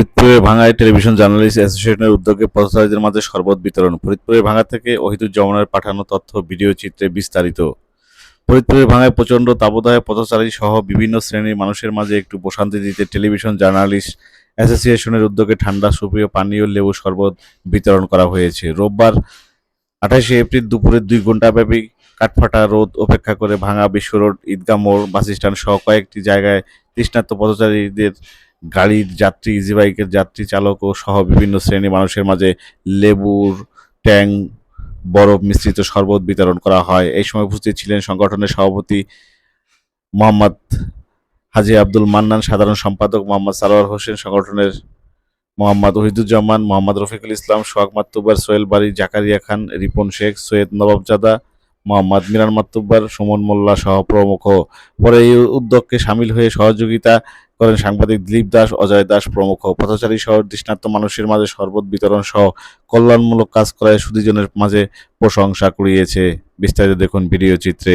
ফরিদপুরের ভাঙায় television journalist অ্যাসোসিয়েশনের উদ্যোগে পথচারীদের মাঝে শরবত বিতরণ। ফরিদপুরের ভাঙা থেকে ওহিদুজ্জামানের পাঠানো তথ্য, ভিডিও চিত্রে বিস্তারিত। ফরিদপুরের ভাঙায় প্রচণ্ড তাপদাহে পথচারী সহ বিভিন্ন শ্রেণির মানুষের মাঝে একটু প্রশান্তি দিতে টেলিভিশন জার্নালিস্ট অ্যাসোসিয়েশনের উদ্যোগে ঠান্ডা, সুপ্রিয় পানীয় লেবু শরবত বিতরণ করা হয়েছে। রোববার আঠাশে এপ্রিল দুপুরে দুই ঘণ্টাব্যাপী কাঠফাটা রোদ উপেক্ষা করে ভাঙা বিশ্ব রোড ঈদগাহ মোড় বাস স্ট্যান্ড সহ কয়েকটি জায়গায় তৃষ্ণার্ত পথচারীদের গাড়ির যাত্রী ইজি বাইকের যাত্রী চালক ও সহ বিভিন্ন শ্রেণির মানুষের মাঝে লেবুর ট্যাং, বরফ মিশ্রিত শরবত বিতরণ করা হয়। এই সময় উপস্থিত ছিলেন সংগঠনের সভাপতি মোহাম্মদ হাজি আব্দুল মান্নান, সাধারণ সম্পাদক মোহাম্মদ সারোয়ার হোসেন, সংগঠনের মোহাম্মদ ওহিদুজ্জামান, মোহাম্মদ রফিকুল ইসলাম, সোহাগ মাতুব্বার সোহেল বাড়ি, জাকারিয়া খান, রিপন শেখ, সৈয়দ নবাবজাদা মোহাম্মদ মিরান মাতুব্বার, সুমন মোল্লা সহ প্রমুখ। পরে এই উদ্যোগকে সামিল হয়ে সহযোগিতা করেন সাংবাদিক দিলীপ দাস, অজয় দাস প্রমুখ। পথচারী সহ তৃষ্ণার্ত মানুষের মাঝে শরবত বিতরণ সহ কল্যাণমূলক কাজ করায় সুদীজনের মাঝে প্রশংসা কুড়িয়েছে। বিস্তারিত দেখুন ভিডিও চিত্রে।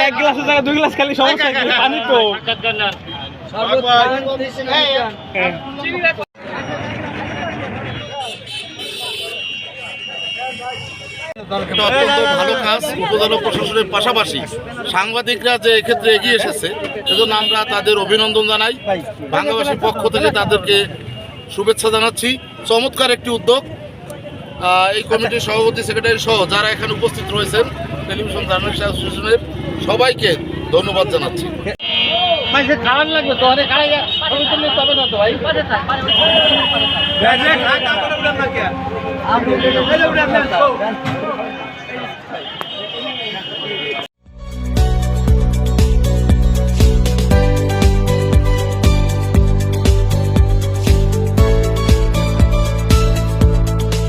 এক গ্লাসের জায়গায় দুই গ্লাস খালি সমস্যা পানি তো এটা অত্যন্ত ভালো কাজ উপজেলা প্রশাসনের পাশাপাশি। সাংবাদিকরা যে এক্ষেত্রে এগিয়ে এসেছে এজন্য আমরা তাদের অভিনন্দন জানাই। বাংলাবাসীর পক্ষ থেকে তাদেরকে শুভেচ্ছা জানাচ্ছি। চমৎকার একটি উদ্যোগ। এই কমিটির সভাপতি সেক্রেটারি সহ যারা এখানে উপস্থিত রয়েছেন টেলিভিশন জার্নালিস্ট অ্যাসোসিয়েশনের সবাইকে ধন্যবাদ জানাচ্ছি। খারাপ লাগবে তো অনেক খারাপ ছবি তুললে তবে না তো ভাই